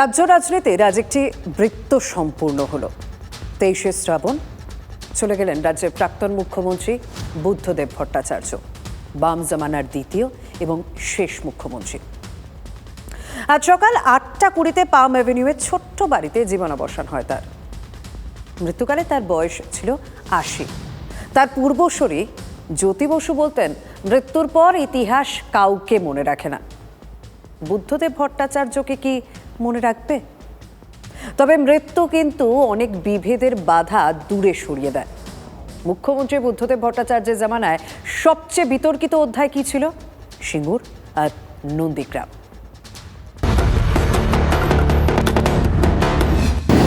রাজ্য রাজনীতির আজ একটি বৃত্ত সম্পূর্ণ হলো। তেইশে শ্রাবণ, চলে গেলেন রাজ্যের প্রাক্তন মুখ্যমন্ত্রী বুদ্ধদেব ভট্টাচার্য, বাম জামানার দ্বিতীয় এবং শেষ মুখ্যমন্ত্রী। আজ সকাল আটটা কুড়িতে পাম অ্যাভিনিউয়ের ছোট্ট বাড়িতে জীবনাবসান হয় তার। মৃত্যুকালে তার বয়স ছিল আশি। তার পূর্বসূরি জ্যোতি বসু বলতেন, মৃত্যুর পর ইতিহাস কাউকে মনে রাখে না। বুদ্ধদেব ভট্টাচার্যকে কি মনে রাখবে? তবে মৃত্যু কিন্তু অনেক বিভেদের বাধা দূরে সরিয়ে দেয়। মুখ্যমন্ত্রী বুদ্ধদেব ভট্টাচার্যের জামানায় সবচেয়ে বিতর্কিত অধ্যায় কি ছিল? সিঙ্গুর আর নন্দীগ্রাম।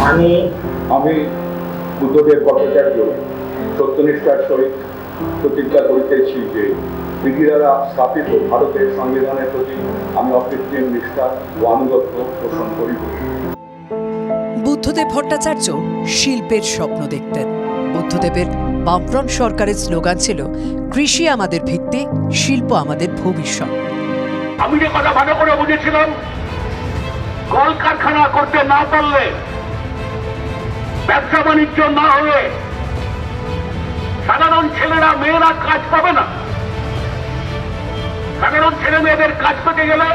আমি আমি বুদ্ধদেব ভট্টাচার্য সত্যনিষ্ঠার সহিত প্রতিজ্ঞা করিতেছি যে ব্রিটিশরা স্থাপিত ভারতের সংবিধানের প্রতি আমি অকৃত্রিম নিষ্ঠা ও আনুগত্য পোষণ করিব বুদ্ধদেব ভট্টাচার্য শিল্পের স্বপ্ন দেখতেন। বুদ্ধদেবের বামফ্রন্ট সরকারের স্লোগান ছিল কৃষি আমাদের ভিত্তি শিল্প আমাদের ভবিষ্যৎ। আমি যে কথা ভালো করে বুঝেছিলাম কলকারখানা করতে না পারলে ব্যবসা বাণিজ্য না হলে সাধারণ ছেলেরা মেয়েরা কাজ পাবে না। সাধারণ ছেলে মেয়েদের কাজ পেতে গেলে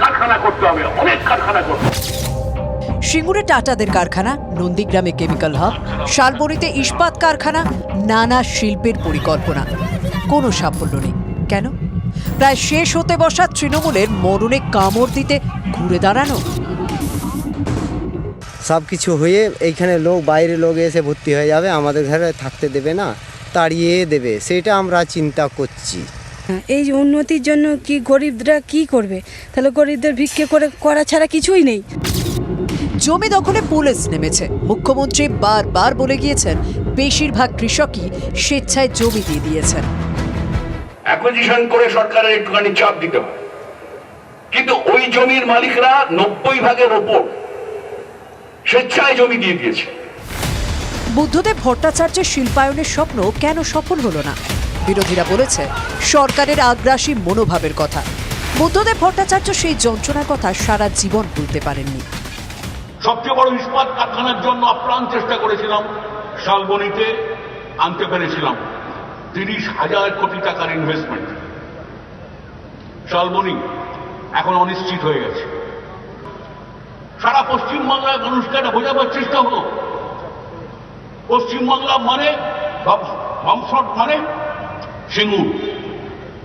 কারখানা করতে হবে অনেক কারখানা করতে হবে। সিঙ্গুরে টাটাদের কারখানা নন্দীগ্রামে কেমিক্যাল হাব শালবনিতে ইস্পাত কারখানা নানা শিল্পের পরিকল্পনা। কোনো সাফল্য নেই। কেন? প্রায় শেষ হতে বসা তৃণমূলের মরণে কামড় দিতে ঘুরে দাঁড়ানো। সব কিছু হয়ে এইখানে লোক বাইরে লোক এসে ভর্তি হয়ে যাবে আমাদের ঘরে থাকতে দেবে না তাড়িয়ে দেবে সেটা আমরা চিন্তা করছি। হ্যাঁ, এই উন্নতির জন্য কি গরিবরা কি করবে? তাহলে গরিবদের ভিক্ষে করে করা ছাড়া কিছুই নেই। জমি দখলে পুলিশ নেমেছে। মুখ্যমন্ত্রী বারবার বলে গিয়েছেন বেশিরভাগ কৃষকই স্বেচ্ছায় জমি দিয়ে দিয়েছেন। অ্যাকুইজিশন করে সরকারের একটুখানি চাপ দিতে হয়। কিন্তু ওই জমির মালিকরা নব্বই ভাগের ওপর স্বেচ্ছায় জমি দিয়ে দিয়েছে। বুদ্ধদেব ভট্টাচার্যের শিল্পায়নের স্বপ্ন কেন সফল হলো না? বিরোধীরা বলেছে, সরকারের আগ্রাসী মনোভাবের কথা। বুদ্ধদেব ভট্টাচার্য সেই যন্ত্রণার কথা সারা জীবন ভুলতে পারেননি। সবচেয়ে বড় ইস্পাত কারখানার জন্য আপ্রাণ চেষ্টা করেছিলাম, শালবনিতে আনতে পেরেছিলাম। তিরিশ হাজার কোটি টাকার ইনভেস্টমেন্ট শালবনি এখন অনিশ্চিত হয়ে গেছে। সারা পশ্চিমবাংলার মানুষকে এটা বোঝাবার চেষ্টা হলো। পশ্চিমবাংলা মানে মানে সিঙ্গুর।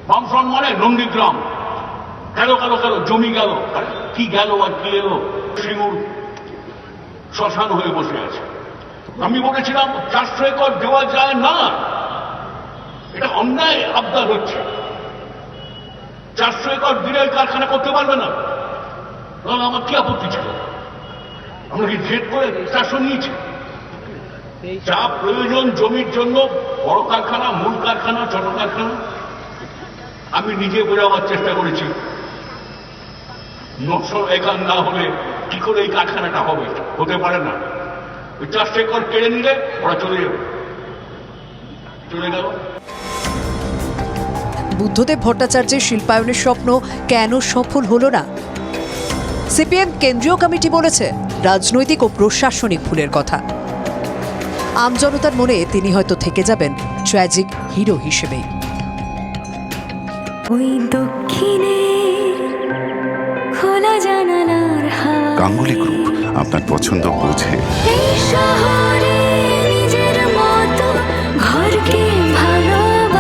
বামফ্রন্ট মানে নন্দীগ্রাম। গেল গেল গেল, জমি গেল। কি গেল আর কি এলো? সিঙ্গুর শ্মশান হয়ে বসে আছে। আমি বলেছিলাম, চারশো একর দেওয়া যায় না। এটা অন্যায় আবদার হচ্ছে। চারশো একর দিলে কারখানা করতে পারবে না। আমার কি আপত্তি ছিল? আমরা কি জেদ করে চারশো নিয়েছি? যা প্রয়োজন জমির জন্য বড় কারখানা মূল কারখানা ছোট কারখানা। আমি নিজে বোঝাবার চেষ্টা করেছি। নশো একর না হলে কি করে এই কারখানাটা হবে? হতে পারে না। ওই চারশো একর কেড়ে নিলে ওরা চলে যাবে। চলে গেল। বুদ্ধদেব ভট্টাচার্যের শিল্পায়নের স্বপ্ন কেন সফল হলো না? সিপিএম কেন্দ্রীয় কমিটি বলেছে রাজনৈতিক ও প্রশাসনিক ভুলের কথা। আমজনতার মনে তিনি হয়তো থেকে যাবেন ট্র্যাজিক হিরো হিসেবেই। ওই দক্ষিণে খোলা জানালার গাঙ্গুলি গ্রুপ আপনার পছন্দ বোঝে। এই শহরে নিজের মতো ঘরকে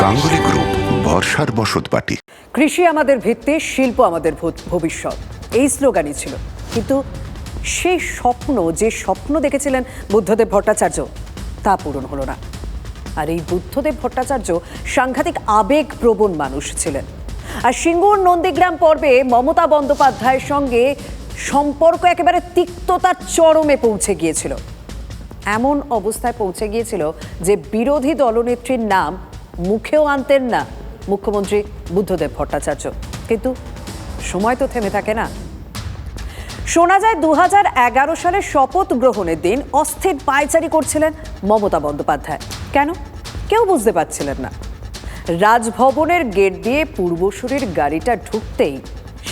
গাঙ্গুলি গ্রুপ বর্ষার বসত বাটি কৃষি আমাদের ভিত্তি শিল্প আমাদের ভবিষ্যৎ। এই স্লোগানই ছিল। কিন্তু সেই স্বপ্ন যে স্বপ্ন দেখেছিলেন বুদ্ধদেব ভট্টাচার্য তা পূরণ হলো না। আর এই বুদ্ধদেব ভট্টাচার্য সাংঘাতিক আবেগপ্রবণ মানুষ ছিলেন। আর সিঙ্গুর নন্দীগ্রাম পর্বে মমতা বন্দ্যোপাধ্যায়ের সঙ্গে সম্পর্ক একেবারে তিক্ততার চরমে পৌঁছে গিয়েছিল। এমন অবস্থায় পৌঁছে গিয়েছিল যে বিরোধী দলনেত্রীর নাম মুখেও আনতেন না মুখ্যমন্ত্রী বুদ্ধদেব ভট্টাচার্য। কিন্তু সময় তো থেমে থাকে না। শোনা যায় দু সালের শপথ গ্রহণের দিন অস্থির পায়চারি করছিলেন মমতা বন্দ্যোপাধ্যায়। কেন? কেউ বুঝতে পারছিলেন না। রাজভবনের গেট দিয়ে পূর্বসূরির গাড়িটা ঢুকতেই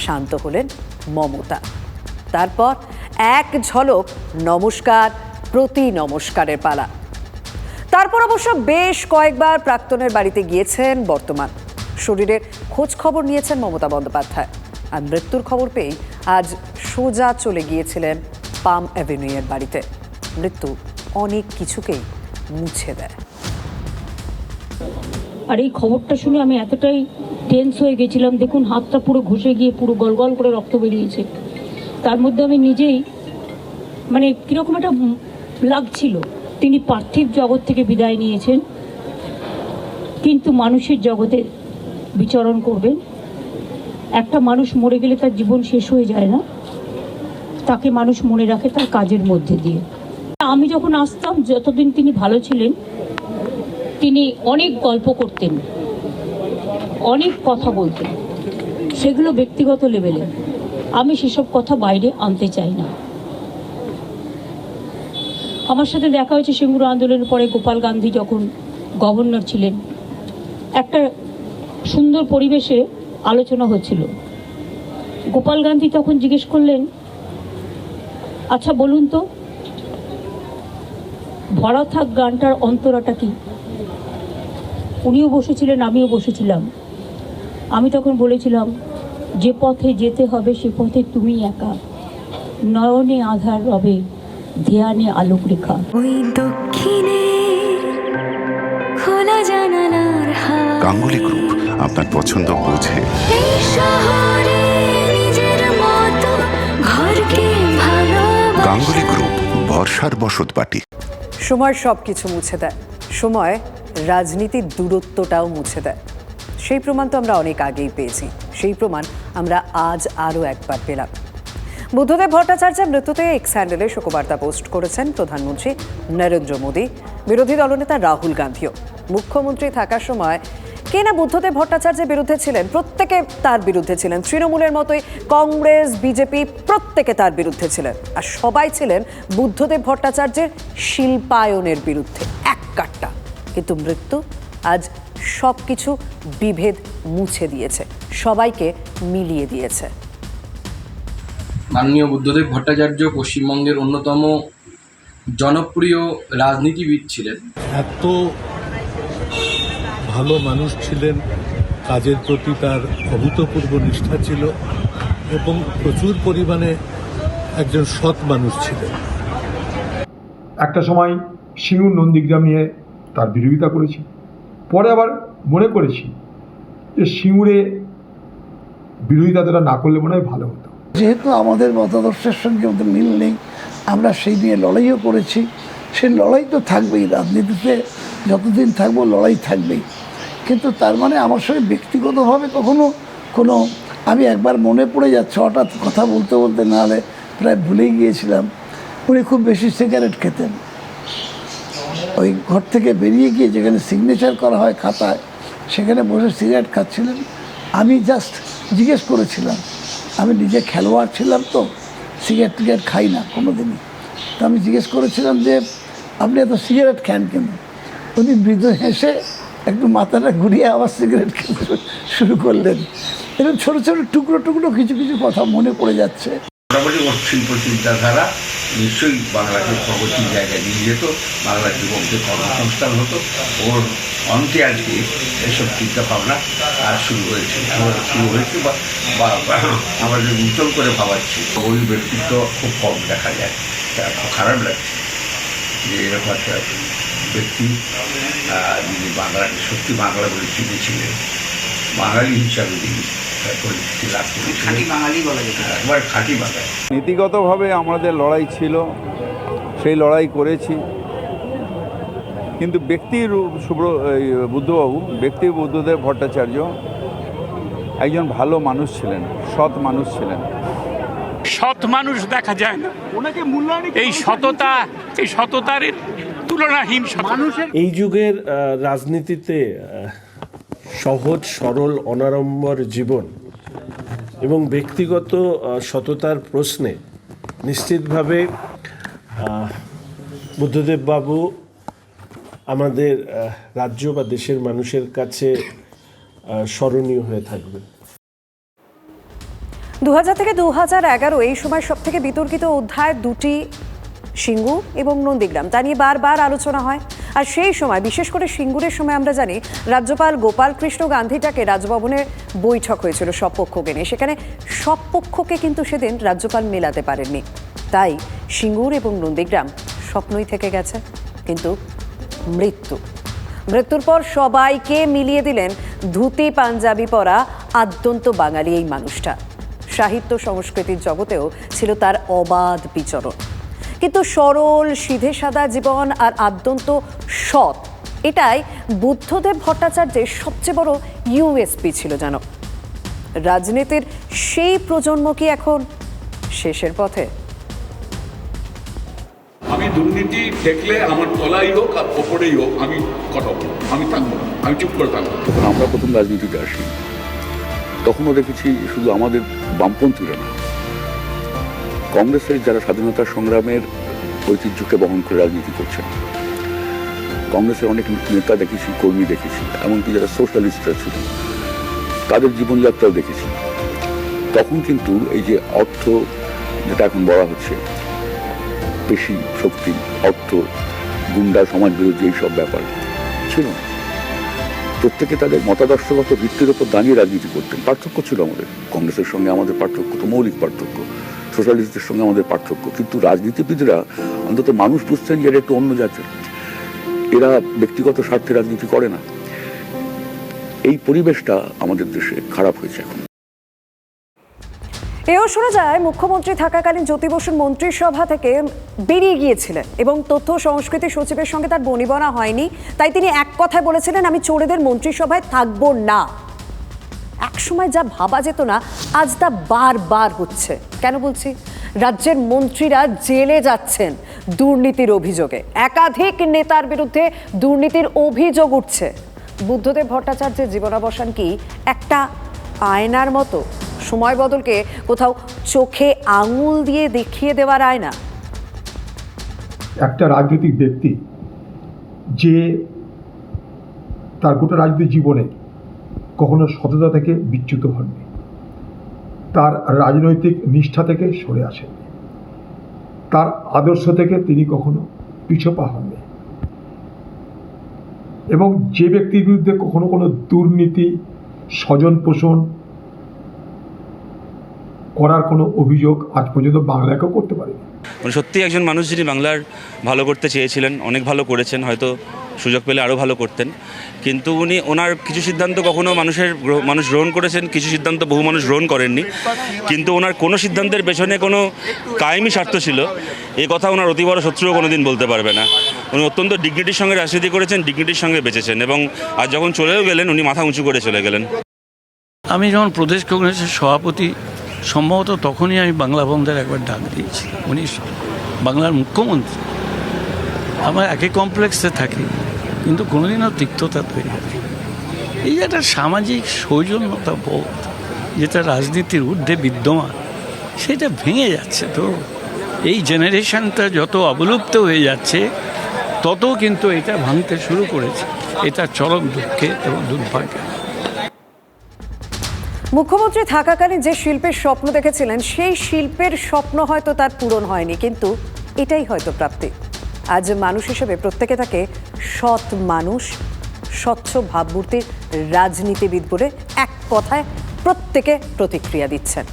শান্ত হলেন মমতা। তারপর এক ঝলক নমস্কার, প্রতি নমস্কারের পালা। তারপর অবশ্য বেশ কয়েকবার প্রাক্তনের বাড়িতে গিয়েছেন বর্তমান। শরীরের খোঁজ খবর নিয়েছেন মমতা বন্দ্যোপাধ্যায়। আর মৃত্যুর খবর পেয়েই আজ সোজা চলে গিয়েছিলেন পাম অ্যাভিনিউয়ের বাড়িতে। মৃত্যু অনেক কিছুকেই মুছে দেয়। আর এই খবরটা শুনে আমি এতটাই টেন্স হয়ে গেছিলাম, দেখুন হাতটা পুরো ঘষে গিয়ে পুরো গলগল করে রক্ত বেরিয়েছে। তার মধ্যে আমি নিজেই মানে কীরকম একটা লাগছিল। তিনি পার্থিব জগৎ থেকে বিদায় নিয়েছেন, কিন্তু মানুষের জগতে বিচরণ করবেন। একটা মানুষ মরে গেলে তার জীবন শেষ হয়ে যায় না। তাকে মানুষ মনে রাখে তার কাজের মধ্যে দিয়ে। আমি যখন আসতাম, যতদিন তিনি ভালো ছিলেন, তিনি অনেক গল্প করতেন, অনেক কথা বলতেন। সেগুলো ব্যক্তিগত লেভেলে। আমি সেসব কথা বাইরে আনতে চাই না। আমার সাথে দেখা হয়েছে সিঙ্গুর আন্দোলনের পরে গোপাল গান্ধী যখন গভর্নর ছিলেন। একটা সুন্দর পরিবেশে আলোচনা হচ্ছিল। গোপাল গান্ধী তখন জিজ্ঞেস করলেন আচ্ছা বলুন তো ভরা থাক গানটার অন্তরাটা কি? উনিও বসেছিলেন আমিও বসেছিলাম। আমি তখন বলেছিলাম যে পথে যেতে হবে সে পথে তুমি একা। নয়নে আধার রবে ধ্যানে আলোক রেখা। ওই দক্ষিণে খোলা জানালার গাঙ্গুলি গ্রুপ আপনার পছন্দ বোঝে। গাঙ্গুলি গ্রুপ ভরসার বসত বাটি সময় সব কিছু মুছে দেয়। সময় রাজনীতির দূরত্বটাও মুছে দেয়। সেই প্রমাণ তো আমরা অনেক আগেই পেয়েছি। সেই প্রমাণ আমরা আজ আরও একবার পেলাম। বুদ্ধদেব ভট্টাচার্যের মৃত্যুতে এক্স হ্যান্ডেলে শোকবার্তা পোস্ট করেছেন প্রধানমন্ত্রী নরেন্দ্র মোদী। বিরোধী দলনেতা রাহুল গান্ধীও। মুখ্যমন্ত্রী থাকার সময় কে না বুদ্ধদেব ভট্টাচার্যের বিরুদ্ধে ছিলেন? প্রত্যেকে তার বিরুদ্ধে ছিলেন। তৃণমূলের মতোই কংগ্রেস বিজেপি প্রত্যেকে তার বিরুদ্ধে ছিলেন। আর সবাই ছিলেন বুদ্ধদেব ভট্টাচার্যের শিল্পায়নের বিরুদ্ধে। এক কাট্টা। কিন্তু মৃত্যু আজ সব কিছু বিভেদ মুছে দিয়েছে। সবাইকে মিলিয়ে দিয়েছে। মাননীয় বুদ্ধদেব ভট্টাচার্য পশ্চিমবঙ্গের অন্যতম জনপ্রিয় রাজনীতিবিদ ছিলেন। এত ভালো মানুষ ছিলেন কাজের প্রতি তার অভূতপূর্ব নিষ্ঠা ছিল এবং প্রচুর পরিমাণে একজন সৎ মানুষ ছিলেন। একটা সময় সিঙ্গুর নন্দীগ্রাম নিয়ে তার বিরোধিতা করেছি। পরে আবার মনে করেছি যে সিঙ্গুরে বিরোধিতাটা না করলে মনে হয় ভালো হতো। যেহেতু আমাদের মতাদর্শের সঙ্গে ওদের মিল নেই আমরা সেই নিয়ে লড়াইও করেছি। সে লড়াই তো থাকবেই রাজনীতিতে যতদিন থাকব লড়াই থাকবেই। কিন্তু তার মানে আমার সঙ্গে ব্যক্তিগতভাবে কখনো কোনো, আমি একবার মনে পড়ে যাচ্ছে, হঠাৎ কথা বলতে বলতে নাহলে প্রায় ভুলেই গিয়েছিলাম। উনি খুব বেশি সিগারেট খেতেন। ওই ঘর থেকে বেরিয়ে গিয়ে যেখানে সিগনেচার করা হয় খাতায়, সেখানে বসে সিগারেট খাচ্ছিলেন। আমি জাস্ট জিজ্ঞেস করেছিলাম, আমি নিজে খেলোয়াড় ছিলাম তো, সিগারেট টিগারেট খাই না কোনো দিনই তো আমি জিজ্ঞেস করেছিলাম যে, আপনি এত সিগারেট খান কেন? উনি মৃদু হেসে একটু মাথাটা ঘুরিয়ে আবার সিগারেট খেতে শুরু করলেন। এরকম ছোটো ছোটো টুকরো টুকরো কিছু কিছু কথা মনে পড়ে যাচ্ছে। মোটামুটি ওর শিল্প চিন্তাধারা নিশ্চয়ই বাংলাকে প্রগতির জায়গায় নিয়ে যেত বাংলার যুবকদের কর্মসংস্থান হতো। ওর অন্তে আজকে এসব চিন্তা ভাবনা আর শুরু হয়েছে শুরু হয়েছে বা আমাদের উজ্জ্বল করে ভাবাচ্ছি। ওই ব্যক্তিত্ব খুব কম দেখা যায়। খারাপ লাগছে যে এরকম একটা ব্যক্তি যিনি বাংলাকে সত্যি বাংলা বলে চিনেছিলেন বাঙালি হিসাবে তিনি পরিচিতি লাভ করেছিলেন। খাঁটি বাঙালি বলা যেত একবার খাঁটি বাঙালি। নীতিগতভাবে আমাদের লড়াই ছিল সেই লড়াই করেছি। কিন্তু ব্যক্তির সুব্র এই বুদ্ধবাবু ব্যক্তি বুদ্ধদেব ভট্টাচার্য একজন ভালো মানুষ ছিলেন সৎ মানুষ ছিলেন। সৎ মানুষ দেখা যায় না। এই সততা এই সততার তুলনাহীন মানুষের এই যুগের রাজনীতিতে সহজ সরল অনাড়ম্বর জীবন এবং ব্যক্তিগত সততার প্রশ্নে নিশ্চিতভাবে বুদ্ধদেব বাবু আমাদের রাজ্য বা দেশের মানুষের কাছে স্মরণীয় হয়ে থাকবে দু হাজার থেকে দু হাজার এগারো এই সময় সব থেকে বিতর্কিত অধ্যায় দুটি সিঙ্গু এবং নন্দীগ্রাম। তা নিয়ে বারবার আলোচনা হয়। আর সেই সময়, বিশেষ করে সিঙ্গুরের সময় আমরা জানি, রাজ্যপাল গোপাল কৃষ্ণ গান্ধীটাকে রাজভবনে বৈঠক হয়েছিল সব পক্ষকে নিয়ে সেখানে সব পক্ষকে কিন্তু সেদিন রাজ্যপাল মেলাতে পারেননি। তাই সিঙ্গুর এবং নন্দীগ্রাম স্বপ্নই থেকে গেছে, কিন্তু মৃত্যু। মৃত্যুর পর সবাইকে মিলিয়ে দিলেন ধুতি, পাঞ্জাবি পরা আদ্যন্ত বাঙালি এই মানুষটা। সাহিত্য সংস্কৃতির জগতেও ছিল তার অবাধ বিচরণ। কিন্তু সরল সিধে সাদা জীবন আর আদ্যন্ত সৎ এটাই বুদ্ধদেব ভট্টাচার্যের সবচেয়ে বড় ইউএসপি ছিল জানো। রাজনীতির সেই প্রজন্ম কি এখন শেষের পথে? আমি দুর্নীতি দেখলে আমার তলাই হোক আর ওপরেই হোক আমি কথা বলব আমি থাকব আমি চুপ করে থাকব। আমরা প্রথম রাজনীতিতে আসি তখনও দেখেছি শুধু আমাদের বামপন্থীরা না কংগ্রেসের যারা স্বাধীনতা সংগ্রামের ঐতিহ্যকে বহন করে রাজনীতি করছেন, কংগ্রেসের অনেক নেতা দেখেছি, কর্মী দেখেছি, এমনকি যারা সোশ্যালিস্টরা ছিল, তাদের জীবনযাত্রাও দেখেছি। তখন কিন্তু এই যে অর্থ, যেটা এখন বলা হচ্ছে, পেশি শক্তি, অর্থ, গুন্ডা সমাজ বিরোধী এইসব ব্যাপার ছিল না। প্রত্যেকে তাদের মতাদর্শগত ভিত্তির উপর দাঁড়িয়ে রাজনীতি করতেন। পার্থক্য ছিল আমাদের। কংগ্রেসের সঙ্গে আমাদের পার্থক্য তো মৌলিক পার্থক্য। সোশ্যালিস্টদের সঙ্গে আমাদের পার্থক্য। কিন্তু রাজনীতিবিদরা অন্তত মানুষ বুঝছেন যে এরা একটু অন্য জাতের। এরা ব্যক্তিগত স্বার্থে রাজনীতি করে না। এই পরিবেশটা আমাদের দেশে খারাপ হয়েছে এখন। এও শোনা যায়, মুখ্যমন্ত্রী থাকাকালীন জ্যোতি বসুর মন্ত্রিসভা থেকে বেরিয়ে গিয়েছিলেন এবং তথ্য সংস্কৃতি সচিবের সঙ্গে তার বনিবনা হয়নি। তাই তিনি এক কথায় বলেছিলেন, আমি চোরেদের মন্ত্রিসভায় থাকব না। একসময় যা ভাবা যেত না, আজ তা বারবার হচ্ছে। কেন বলছি? রাজ্যের মন্ত্রীরা জেলে যাচ্ছেন দুর্নীতির অভিযোগে। একাধিক নেতার বিরুদ্ধে দুর্নীতির অভিযোগ উঠছে। বুদ্ধদেব ভট্টাচার্যের জীবনাবসান কি একটা আয়নার মতো? সময় বদলকে কোথাও চোখে আঙুল দিয়ে দেখিয়ে দেওয়ার আয়না। একটা রাজনৈতিক ব্যক্তি যে তার গোটা রাজনৈতিক জীবনে কখনো সততা থেকে বিচ্যুত হননি। তার রাজনৈতিক নিষ্ঠা থেকে সরে আসেননি। তার আদর্শ থেকে তিনি কখনো পিছপা হননি। এবং যে ব্যক্তির বিরুদ্ধে কখনো কোনো দুর্নীতি স্বজন পোষণ করার কোনো অভিযোগ আজ পর্যন্ত বাংলাকেও করতে পারেনি। মানে সত্যি একজন মানুষ যিনি বাংলার ভালো করতে চেয়েছিলেন, অনেক ভালো করেছেন, হয়তো সুযোগ পেলে আরও ভালো করতেন। কিন্তু উনি ওনার কিছু সিদ্ধান্ত কখনো মানুষের মানুষ গ্রহণ করেছেন, কিছু সিদ্ধান্ত বহু মানুষ গ্রহণ করেননি। কিন্তু ওনার কোনো সিদ্ধান্তের পেছনে কোনো কায়েমি স্বার্থ ছিল এই কথা ওনার অতি বড় শত্রুও কোনো দিন বলতে পারবে না। উনি অত্যন্ত ডিগনিটির সঙ্গে রাজনীতি করেছেন ডিগনিটির সঙ্গে বেঁচেছেন এবং আজ যখন চলেও গেলেন, উনি মাথা উঁচু করে চলে গেলেন। আমি যখন প্রদেশ কংগ্রেসের সভাপতি সম্ভবত তখনই আমি বাংলা বন্ধের একবার ডাক দিয়েছি উনি বাংলার মুখ্যমন্ত্রী। আমার একই কমপ্লেক্সে থাকি, কিন্তু কোনোদিনও তিক্ততা তৈরি হয়নি এই যে একটা সামাজিক সৌজন্যতা বোধ, যেটা রাজনীতির ঊর্ধ্বে বিদ্যমান, সেটা ভেঙে যাচ্ছে তো। এই জেনারেশনটা যত অবলুপ্ত হয়ে যাচ্ছে, তত কিন্তু এটা ভাঙতে শুরু করেছে। এটা চরম দুঃখে এবং দুর্ভাগ্যে। মুখ্যমন্ত্রী থাকাকালীন যে শিল্পের স্বপ্ন দেখেছিলেন, সেই শিল্পের স্বপ্ন হয়তো তার পূরণ হয়নি, কিন্তু এটাই হয়তো প্রাপ্তি। আজ মানুষ হিসেবে প্রত্যেকে তাকে সৎ মানুষ, স্বচ্ছ ভাবমূর্তির রাজনীতিবিদ বলে এক কথায় প্রত্যেকে প্রতিক্রিয়া দিচ্ছেন।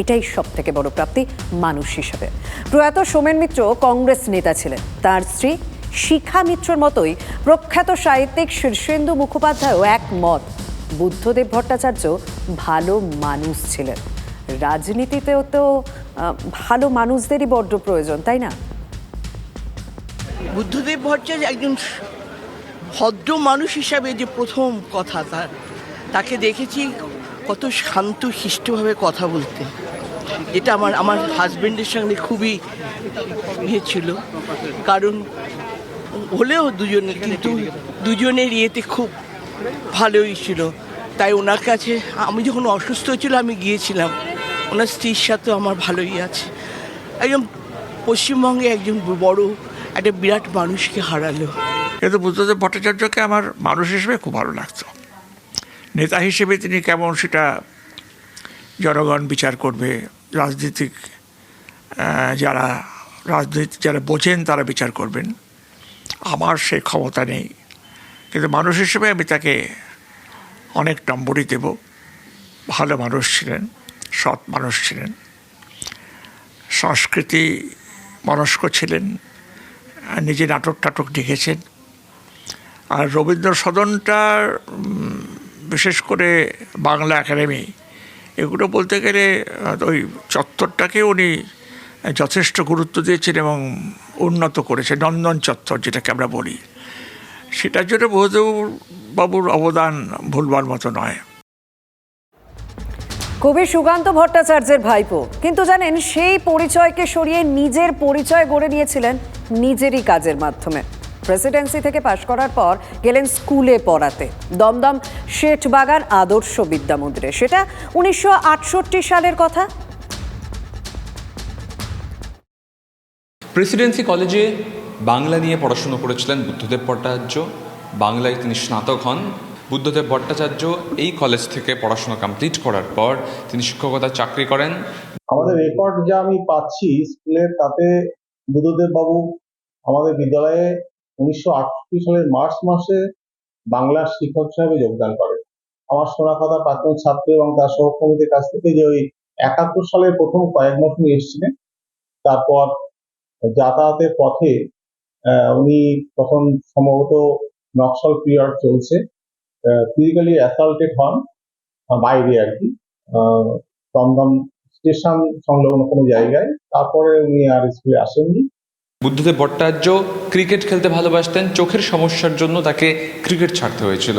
এটাই সব থেকে বড় প্রাপ্তি মানুষ হিসেবে। প্রয়াত সোমেন মিত্র কংগ্রেস নেতা ছিলেন। তার স্ত্রী শিখা মিত্রর মতোই প্রখ্যাত সাহিত্যিক শীর্ষেন্দু মুখোপাধ্যায়ও এক মত বুদ্ধদেব ভট্টাচার্য ভালো মানুষ ছিলেন। রাজনীতিতেও তো ভালো মানুষদেরই বড্ড প্রয়োজন, তাই না? বুদ্ধদেব ভট্টাচার্য একজন ভদ্র মানুষ হিসাবে যে প্রথম কথা, তার, তাকে দেখেছি কত শান্ত শিষ্টভাবে কথা বলতে। এটা আমার আমার হাজব্যান্ডের সঙ্গে খুবই ইয়ে ছিল। কারণ হলেও দুজনে কিন্তু দুজনের ইয়েতে খুব ভালোই ছিল। তাই ওনার কাছে আমি যখন অসুস্থ ছিল, আমি গিয়েছিলাম। ওনার স্ত্রীর সাথেও আমার ভালোই আছে। একজন পশ্চিমবঙ্গে একজন বড়, একটা বিরাট মানুষকে হারালো। কিন্তু বুদ্ধদেব ভট্টাচার্যকে আমার মানুষ হিসেবে খুব ভালো লাগতো। নেতা হিসেবে তিনি কেমন সেটা জনগণ বিচার করবে, রাজনীতিক যারা রাজনীতি, যারা বোঝেন তারা বিচার করবেন। আমার সে ক্ষমতা নেই। কিন্তু মানুষ হিসেবে আমি তাকে অনেক নম্বরই দেব। ভালো মানুষ ছিলেন, সৎ মানুষ ছিলেন। সংস্কৃতি মনস্ক ছিলেন, নিজে নাটক টাটক লিখেছেন। আর রবীন্দ্র সদনটার বিশেষ করে বাংলা একাডেমি, এগুলো বলতে গেলে ওই চত্বরটাকে উনি যথেষ্ট গুরুত্ব দিয়েছেন এবং উন্নত করেছে নন্দন চত্বর যেটাকে আমরা বলি। সেটার জন্য বহুদেব বাবুর অবদান ভুলবার মতো নয়। কবি সুকান্ত ভট্টাচার্যের ভাইপো। কিন্তু জানেন সেই পরিচয়কে সরিয়ে নিজের পরিচয় গড়ে নিয়েছিলেন নিজেরই কাজের মাধ্যমে। প্রেসিডেন্সি থেকে পাশ করার পর গেলেন স্কুলে পড়াতে। দমদম শেঠবাগান আদর্শ বিদ্যা মন্দিরে। সেটা উনিশশো আটষট্টি সালের কথা। প্রেসিডেন্সি কলেজে বাংলা নিয়ে পড়াশুনো করেছিলেন বুদ্ধদেব ভট্টাচার্য। বাংলায় তিনি স্নাতক হন। বুদ্ধদেব ভট্টাচার্য এই কলেজ থেকে পড়াশোনা কমপ্লিট করার পর তিনি শিক্ষকতার চাকরি করেন। আমাদের রেকর্ড যা আমি পাচ্ছি স্কুলের তাতে বুদ্ধদেব বাবু আমাদের বিদ্যালয়ে উনিশশো আটষট্টি সালের মার্চ মাসে বাংলার শিক্ষক হিসাবে যোগদান করেন। আমার শোনা কথা প্রাক্তন ছাত্র এবং তার সহকর্মীদের কাছ থেকে যে ওই একাত্তর সালের প্রথম কয়েক মাস উনি এসেছিলেন, তারপর যাতায়াতের পথে উনি তখন সম্ভবত নকশাল পিরিয়ড চলছে। ফিজিক্যালি অ্যাসাল্টেড হন বাইরে আর কি। দমদম স্টেশন সংলগ্ন কোনো জায়গায়। তারপরে উনি আর স্কুলে আসেননি। বুদ্ধদেব ভট্টাচার্য ক্রিকেট খেলতে ভালোবাসতেন। চোখের সমস্যার জন্য তাকে ক্রিকেট ছাড়তে হয়েছিল।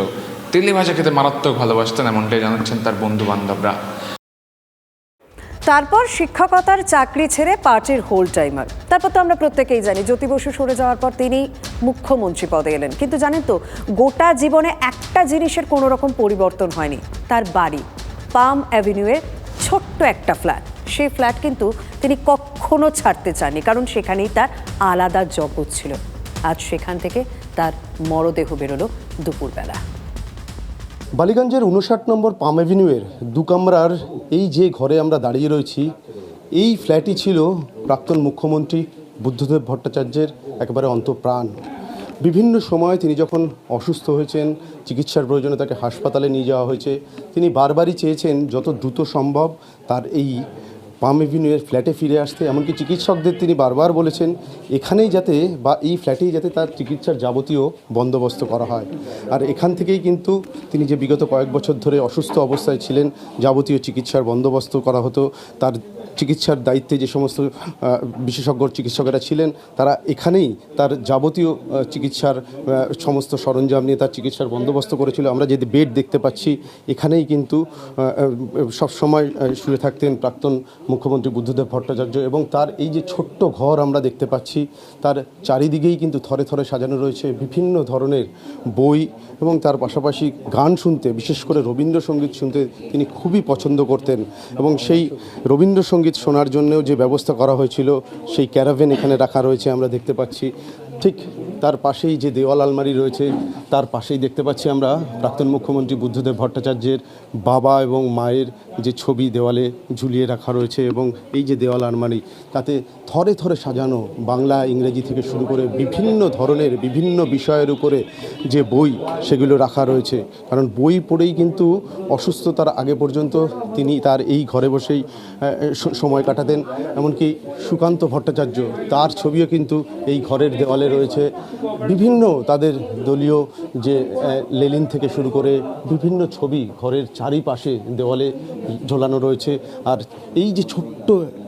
তেলে ভাজা খেতে মারাত্মক ভালোবাসতেন, এমনটাই জানাচ্ছেন তার বন্ধু বান্ধবরা তারপর শিক্ষকতার চাকরি ছেড়ে পার্টির হোল টাইমার। তারপর তো আমরা প্রত্যেকেই জানি, জ্যোতি বসু সরে যাওয়ার পর তিনি মুখ্যমন্ত্রী পদে এলেন। কিন্তু জানেন তো, গোটা জীবনে একটা জিনিসের কোনো রকম পরিবর্তন হয়নি, তার বাড়ি। পাম অ্যাভিনিউয়ের ছোট্ট একটা ফ্ল্যাট। সেই ফ্ল্যাট কিন্তু তিনি কখনো ছাড়তে চাননি, কারণ সেখানেই তার আলাদা জগৎ ছিল। আজ সেখান থেকে তার মরদেহ বেরোলো দুপুরবেলা। বালিগঞ্জের উনষাট নম্বর পাম অ্যাভিনিউয়ের দু কামরার এই যে ঘরে আমরা দাঁড়িয়ে রয়েছি, এই ফ্ল্যাটই ছিল প্রাক্তন মুখ্যমন্ত্রী বুদ্ধদেব ভট্টাচার্যের একেবারে অন্তপ্রাণ। বিভিন্ন সময়ে তিনি যখন অসুস্থ হয়েছেন, চিকিৎসার প্রয়োজনে তাকে হাসপাতালে নিয়ে যাওয়া হয়েছে, তিনি বারবারই চেয়েছেন যত দ্রুত সম্ভব তার এই পাম এভিনিউয়ের ফ্ল্যাটে ফিরে আসতে, এমনকি চিকিৎসকদের তিনি বারবার বলেছেন, এখানেই যাতে বা এই ফ্ল্যাটেই যাতে তার চিকিৎসার যাবতীয় বন্দোবস্ত করা হয়। আর এখান থেকেই কিন্তু তিনি যে বিগত কয়েক বছর ধরে অসুস্থ অবস্থায় ছিলেন, যাবতীয় চিকিৎসার বন্দোবস্ত করা হতো, তার চিকিৎসার দায়িত্বে যে সমস্ত বিশেষজ্ঞ চিকিৎসকেরা ছিলেন, তারা এখানেই তার যাবতীয় চিকিৎসার সমস্ত সরঞ্জাম নিয়ে তার চিকিৎসার বন্দোবস্ত করেছিল। আমরা যে বেড দেখতে পাচ্ছি, এখানেই কিন্তু সব সময় শুয়ে থাকতেন প্রাক্তন মুখ্যমন্ত্রী বুদ্ধদেব ভট্টাচার্য এবং তার এই যে ছোট্ট ঘর আমরা দেখতে পাচ্ছি, তার চারিদিকেই কিন্তু থরে থরে সাজানো রয়েছে বিভিন্ন ধরনের বই এবং তার পাশাপাশি গান শুনতে, বিশেষ করে রবীন্দ্রসঙ্গীত শুনতে তিনি খুবই পছন্দ করতেন এবং সেই রবীন্দ্রসঙ্গীত শোনার জন্যেও যে ব্যবস্থা করা হয়েছিল, সেই ক্যারাভেন এখানে রাখা রয়েছে আমরা দেখতে পাচ্ছি। ঠিক তার পাশেই যে দেওয়াল আলমারি রয়েছে, তার পাশেই দেখতে পাচ্ছি আমরা প্রাক্তন মুখ্যমন্ত্রী বুদ্ধদেব ভট্টাচার্যের বাবা এবং মায়ের যে ছবি দেওয়ালে ঝুলিয়ে রাখা রয়েছে এবং এই যে দেওয়াল আলমারি, তাতে থরে থরে সাজানো বাংলা, ইংরেজি থেকে শুরু করে বিভিন্ন ধরনের, বিভিন্ন বিষয়ের উপরে যে বই সেগুলো রাখা রয়েছে। কারণ বই পড়েই কিন্তু অসুস্থতার আগে পর্যন্ত তিনি তার এই ঘরে বসেই সময় কাটাতেন। এমনকি সুকান্ত ভট্টাচার্য তার ছবিও কিন্তু এই ঘরের দেওয়ালে রয়েছে। বিভিন্ন তাদের দলীয় যে লেলিন থেকে শুরু করে বিভিন্ন ছবি ঘরের চারিপাশে দেওয়ালে ঝোলানো রয়েছে। আর এই যে ছোট্ট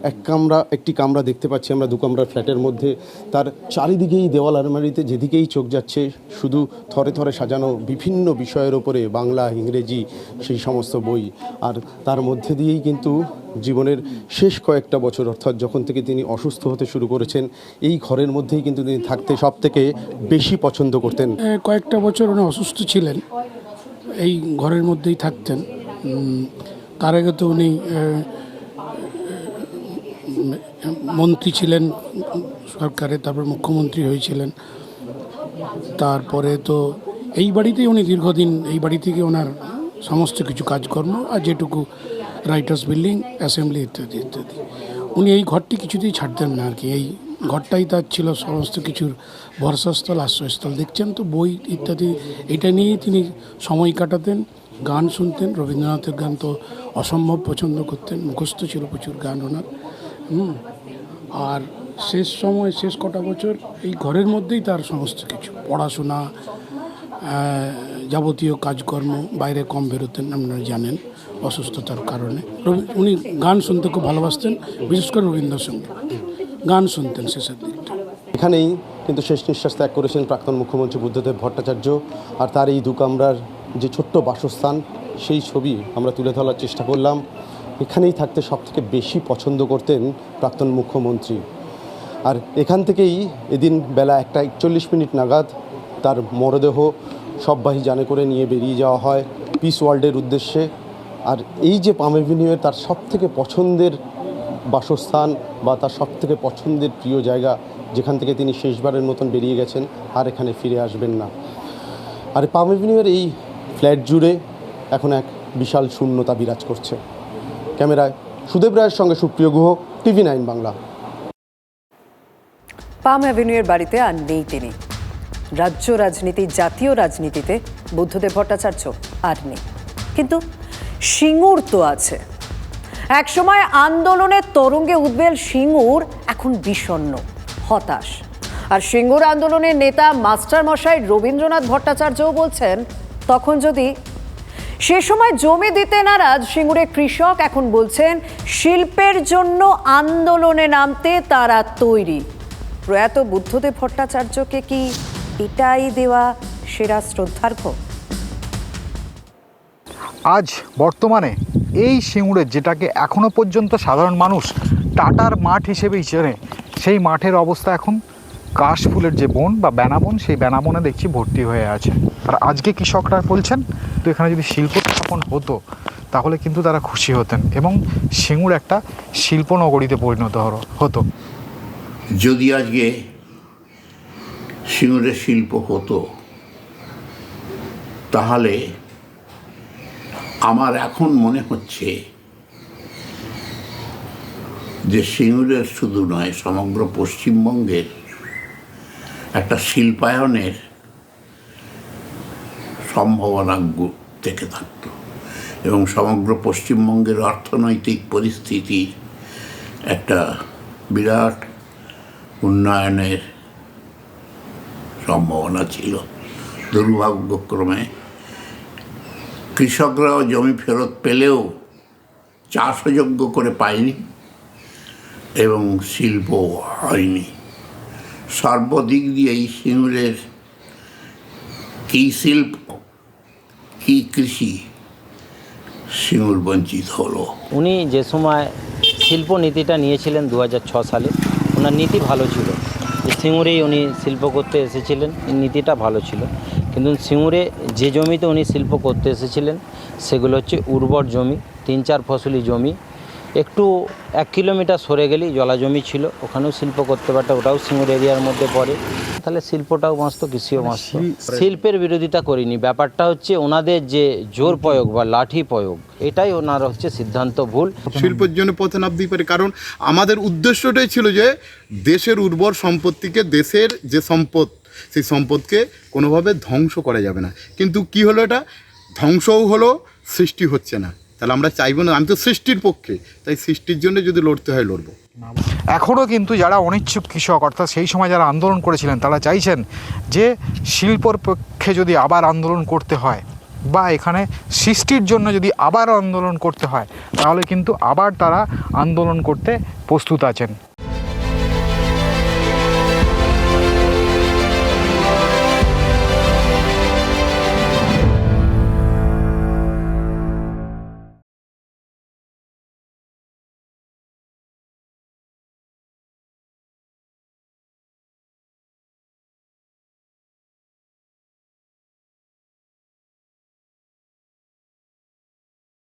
এক কামরা, একটি কামরা দেখতে পাচ্ছি আমরা, দু কামরার ফ্ল্যাটের মধ্যে। তার চারিদিকেই দেওয়াল আলমারিতে যেদিকেই চোখ যাচ্ছে, শুধু থরে থরে সাজানো বিভিন্ন বিষয়ের ওপরে বাংলা, ইংরেজি, সেই সমস্ত বই। আর তার মধ্যে দিয়েই কিন্তু জীবনের শেষ কয়েকটা বছর, অর্থাৎ যখন থেকে তিনি অসুস্থ হতে শুরু করেছেন, এই ঘরের মধ্যেই কিন্তু তিনি থাকতে সব থেকে বেশি পছন্দ করতেন। কয়েকটা বছর উনি অসুস্থ ছিলেন। এই ঘরের মধ্যেই থাকতেন। তার আগে তো উনি মন্ত্রী ছিলেন সরকারে, তারপর মুখ্যমন্ত্রী হয়েছিলেন। তারপরে তো এই বাড়িতেই উনি দীর্ঘদিন, এই বাড়ি থেকে ওনার সমস্ত কিছু কাজকর্ম আর যেটুকু রাইটার্স বিল্ডিং, অ্যাসেম্বলি ইত্যাদি ইত্যাদি। উনি এই ঘরটি কিছুতেই ছাড়তেন না আর কি এই ঘরটাই তার ছিল সমস্ত কিছুর ভরসাস্থল, আশ্রয়স্থল। দেখছেন তো বই ইত্যাদি, এটা নিয়েই তিনি সময় কাটাতেন। গান শুনতেন, রবীন্দ্রনাথের গান তো অসম্ভব পছন্দ করতেন, মুখস্থ ছিল প্রচুর গান ওনার। হুম, আর শেষ সময়, শেষ কটা বছর এই ঘরের মধ্যেই তার সমস্ত কিছু। পড়াশোনা যাবতীয় কাজকর্ম, বাইরে কম বেরোতেন, আপনারা জানেন অসুস্থতার কারণে। উনি গান শুনতে খুব ভালোবাসতেন, বিশেষ করে রবীন্দ্রসঙ্গীত। গান শুনতেন শেষের দিকটা। এখানেই কিন্তু শেষ নিঃশ্বাস ত্যাগ করেছেন প্রাক্তন মুখ্যমন্ত্রী বুদ্ধদেব ভট্টাচার্য, আর তার এই দু কামরার যে ছোট্ট বাসস্থান, সেই ছবি আমরা তুলে ধরার চেষ্টা করলাম। এখানেই থাকতে সবথেকে বেশি পছন্দ করতেন প্রাক্তন মুখ্যমন্ত্রী। আর এখান থেকেই এদিন বেলা একটা একচল্লিশ মিনিট নাগাদ তার মরদেহ সববাহী জানে করে নিয়ে বেরিয়ে যাওয়া হয় পিস ওয়ার্ল্ডের উদ্দেশ্যে। আর এই যে পাম এভিনিউয়ের তার সবথেকে পছন্দের বাসস্থান বা তার সবথেকে পছন্দের প্রিয় জায়গা, যেখান থেকে তিনি শেষবারের মতন বেরিয়ে গেছেন, আর এখানে ফিরে আসবেন না। আর পাম এভিনিউয়ের এই ফ্ল্যাট জুড়ে এখন এক বিশাল শূন্যতা বিরাজ করছে। ক্যামেরায় সুদেব রায়ের সঙ্গে Supriyo Guha, TV nine Bangla. Palm অ্যাভিনিউয়ের বাড়িতে আর নেই তিনি। রাজ্য রাজনীতি, জাতীয় রাজনীতিতে বুদ্ধদেব ভট্টাচার্য আর নেই। কিন্তু সিঙ্গুর তো আছে। একসময় আন্দোলনের তরঙ্গে উদ্বেল সিঙ্গুর এখন বিষণ্ণ, হতাশ। আর সিঙ্গুর আন্দোলনের নেতা মাস্টার মশাই রবীন্দ্রনাথ ভট্টাচার্যও বলছেন তখন যদি সে সময় জমি দিতে নারাজ সিঙ্গুরের কৃষক এখন বলছেন, শিল্পের জন্য আন্দোলনে নামতে তারা তৈরি। প্রয়াত বুদ্ধদেব ভট্টাচার্যকে কি এটাই দেওয়া সেরা শ্রদ্ধার্ঘ আজ বর্তমানে এই সিঙ্গুরের যেটাকে এখনও পর্যন্ত সাধারণ মানুষ টাটার মাঠ হিসেবেই চেনে, সেই মাঠের অবস্থা এখন কাশফুলের যে বন বা বেনাবন, সেই বেনাবনে দেখছি ভর্তি হয়ে আছে। আর আজকে কৃষকরা বলছেন, তো এখানে যদি শিল্প স্থাপন হতো, তাহলে কিন্তু তারা খুশি হতেন এবং সিঙ্গুর একটা শিল্পনগরীতে পরিণত হলো- হতো। যদি আজকে সিঙ্গুরের শিল্প হতো, তাহলে আমার এখন মনে হচ্ছে যে সিঙ্গুরের শুধু নয়, সমগ্র পশ্চিমবঙ্গের একটা শিল্পায়নের সম্ভাবনা থেকে থাকতো। এবং সমগ্র পশ্চিমবঙ্গের অর্থনৈতিক পরিস্থিতির একটা বিরাট উন্নয়নের সম্ভাবনা ছিল। দুর্ভাগ্যক্রমে কৃষকরাও জমি ফেরত পেলেও চাষযোগ্য করে পায়নি এবং শিল্প হয়নি। সর্বদিক দিয়ে এই সিঙ্গুরের কী শিল্প, কী কৃষি সিঙ্গুর বঞ্চিত হলো। উনি যে সময় শিল্প নীতিটা নিয়েছিলেন দু সালে, ওনার নীতি ভালো ছিল। যে সিঙ্গুরেই উনি শিল্প করতে এসেছিলেন নীতিটা ভালো ছিল। কিন্তু সিঙ্গুরে যে জমিতে উনি শিল্প করতে এসেছিলেন, সেগুলো হচ্ছে উর্বর জমি, তিন চার ফসলি জমি একটু এক কিলোমিটার সরে গেলেই জলা জমি ছিল ওখানেও শিল্প করতে পারত ওটাও সিঙ্গুর এরিয়ার মধ্যে পড়ে। তাহলে শিল্পটাও বাঁচত কৃষিও বাঁচত। শিল্পের বিরোধিতা করিনি। ব্যাপারটা হচ্ছে ওনাদের যে জোর প্রয়োগ বা লাঠি প্রয়োগ এটাই ওনার হচ্ছে সিদ্ধান্ত ভুল। শিল্পের জন্য পথে নামতেই পারে। কারণ আমাদের উদ্দেশ্যটাই ছিল যে দেশের উর্বর সম্পত্তিকে দেশের যে সম্পদ সেই সম্পদকে কোনোভাবে ধ্বংস করা যাবে না। কিন্তু কি হলো এটা? ধ্বংসও হলো সৃষ্টি হচ্ছে না। তাহলে আমরা চাইব না, আমি তো সৃষ্টির পক্ষে, তাই সৃষ্টির জন্য যদি লড়তে হয় লড়বো। এখনও কিন্তু যারা অনিচ্ছুক কৃষক, অর্থাৎ সেই সময় যারা আন্দোলন করেছিলেন, তারা চাইছেন যে শিল্পর পক্ষে যদি আবার আন্দোলন করতে হয়, বা এখানে সৃষ্টির জন্য যদি আবার আন্দোলন করতে হয়, তাহলে কিন্তু আবার তারা আন্দোলন করতে প্রস্তুত আছেন।